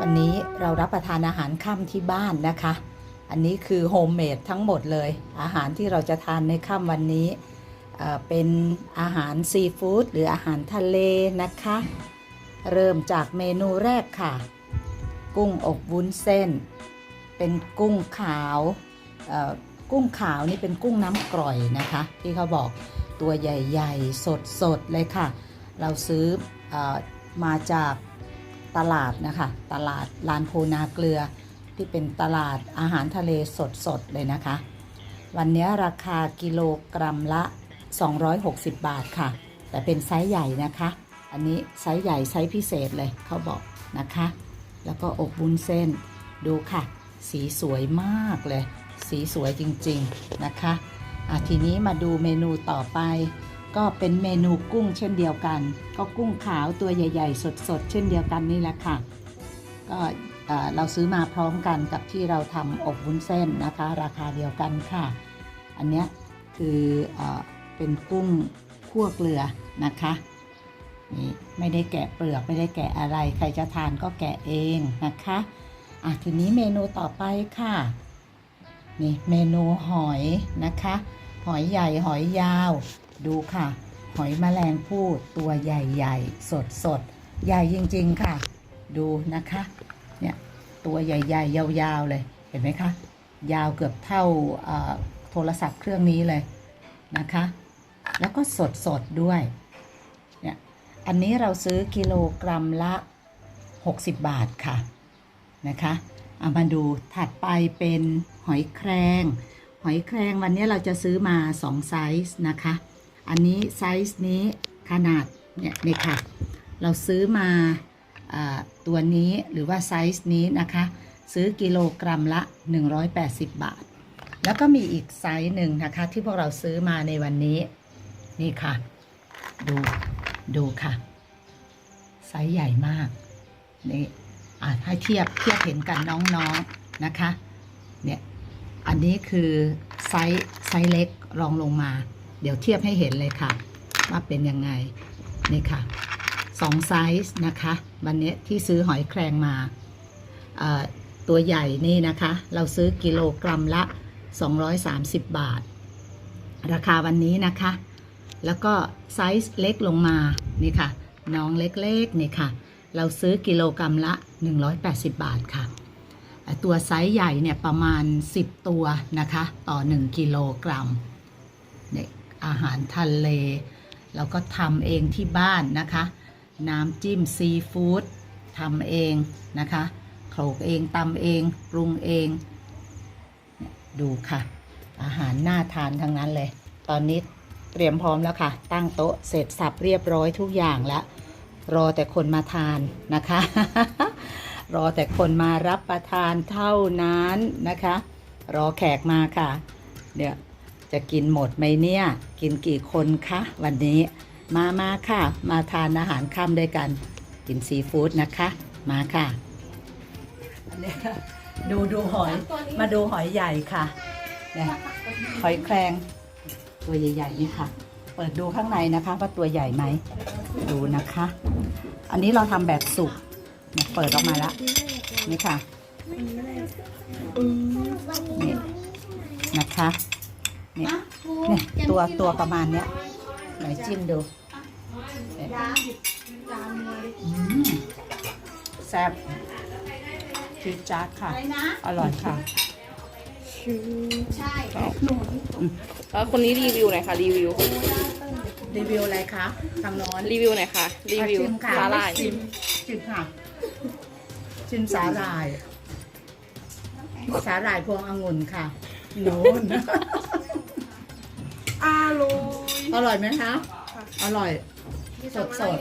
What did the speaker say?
วันนี้เรารับประทานอาหารค่ำที่บ้านนะคะ อันนี้คือโฮมเมดทั้งหมดเลย อาหารที่เราจะทานในค่ำวันนี้เเป็นอาหารซีฟู้ดหรืออาหารทะเลนะคะ เริ่มจากเมนูแรกค่ะ กุ้งอบวุ้นเส้น เป็นกุ้งขาวกุ้งขาวนี่เป็นกุ้งน้ำกร่อยนะคะ ที่เขาบอกตัวใหญ่ ๆ สดๆเลยค่ะ เราซื้อออมาจาก ตลาดนะคะ ตลาดลานโพนาเกลือ ที่เป็นตลาดอาหารทะเลสดๆเลยนะคะ วันนี้ราคากิโลกรัมละ 260 บาทค่ะ แต่เป็นไซส์ใหญ่นะคะ อันนี้ไซส์ใหญ่ไซส์พิเศษเลยเขาบอกนะคะ แล้วก็อบบุญเส้นดูค่ะ สีสวยมากเลย สีสวยจริงๆนะคะอะทีนี้มาดูเมนูต่อไป ก็เป็นเมนูกุ้งเช่นเดียวกัน ก็กุ้งขาวตัวใหญ่ ๆ สดๆ เช่นเดียวกันนี่แหละค่ะ ก็เอ่อเราซื้อมาพร้อมกันกับที่เราทำอบวุ้นเส้นนะคะ ราคาเดียวกันค่ะ อันนี้คือเออเป็นกุ้งคั่วเกลือนะคะนี่ไม่ได้แกะเปลือกไม่ได้แกะอะไร ใครจะทานก็แกะเองนะคะอะทีนี้เมนูต่อไปค่ะนี่เมนูหอยนะคะ หอยใหญ่หอยยาว ดูค่ะ หอยแมลงภู่ตัวใหญ่ๆ สดๆ ใหญ่จริงๆค่ะ ดูนะคะ เนี่ยตัวใหญ่ๆ ยาวๆเลย เห็นไหมคะ ยาวเกือบเท่าโทรศัพท์เครื่องนี้เลยนะคะ แล้วก็สดๆ ด้วย เนี่ย อันนี้เราซื้อกิโลกรัมละ 60 บาทค่ะ นะคะ เอามาดูถัดไปเป็นหอยแครง หอยแครงวันนี้เราจะซื้อมา 2 ไซส์นะคะ อันนี้ไซส์นี้ขนาดเนี่ยนี่ค่ะ เราซื้อมาตัวนี้หรือว่าไซส์นี้นะคะ ซื้อกิโลกรัมละ 180 บาท แล้วก็มีอีกไซส์หนึ่งนะคะ ที่พวกเราซื้อมาในวันนี้ นี่ค่ะ ดูดูค่ะ ไซส์ใหญ่มาก นี่อะให้เทียบเทียบเห็นกันน้องๆนะคะ เนี่ย อันนี้คือไซส์ไซส์เล็กรองลงมา เดี๋ยวเทียบให้เห็นเลยค่ะ ว่าเป็นยังไง นี่ค่ะสองไซส์นะคะ วันนี้ที่ซื้อหอยแครงมา ตัวใหญ่นี่นะคะ เราซื้อกิโลกรัมละ 230 บาท ราคาวันนี้นะคะ แล้วก็ไซส์เล็กลงมา นี่ค่ะ น้องเล็กๆ นี่ค่ะ เราซื้อกิโลกรัมละ 180 บาทค่ะ ตัวไซส์ใหญ่เนี่ยประมาณ 10 ตัวนะคะ ต่อ 1 กิโลกรัมเนี่ย อาหารทะเล เราก็ทำเองที่บ้านนะคะ น้ำจิ้มซีฟู้ดทำเองนะคะโขลกเองตำเอง ปรุงเอง ดูค่ะ อาหารน่าทานทั้งนั้นเลย ตอนนี้เตรียมพร้อมแล้วค่ะ ตั้งโต๊ะเสร็จสับเรียบร้อยทุกอย่างแล้ว รอแต่คนมาทานนะคะ รอแต่คนมารับประทานเท่านั้นนะคะ รอแขกมาค่ะ เดี๋ยว จะกินหมดไหมเนี่ย กินกี่คนคะวันนี้ มามาค่ะ มาทานอาหารค่ำด้วยกัน กินซีฟู้ดนะคะ มาค่ะอันเนี้ยดูดูหอย มาดูหอยใหญ่ค่ะเนี่ยหอยแครงตัวใหญ่ๆนี่ค่ะ เปิดดูข้างในนะคะว่าตัวใหญ่ไหม ดูนะคะ อันนี้เราทำแบบสุกเนี่ยเปิดออกมาแล้วนี่ค่ะนี่นะคะ เนี่ยเนี่ยตัวตัวประมาณเนี้ยไหนจิ้มดูเนี่ยอืมแซ่บจีดจ๊าดค่ะ อร่อยค่ะแล้วคนนี้รีวิวหน่อยค่ะ รีวิว รีวิวอะไรคะทางโน้นรีวิวหน่อยค่ะ รีวิวชิมค่ะสาหร่ายชิมชิมค่ะ ชิมสาหร่าย สาหร่ายพวงองุ่นค่ะโน้น อาลูอร่อยไหมคะ อร่อย สดสด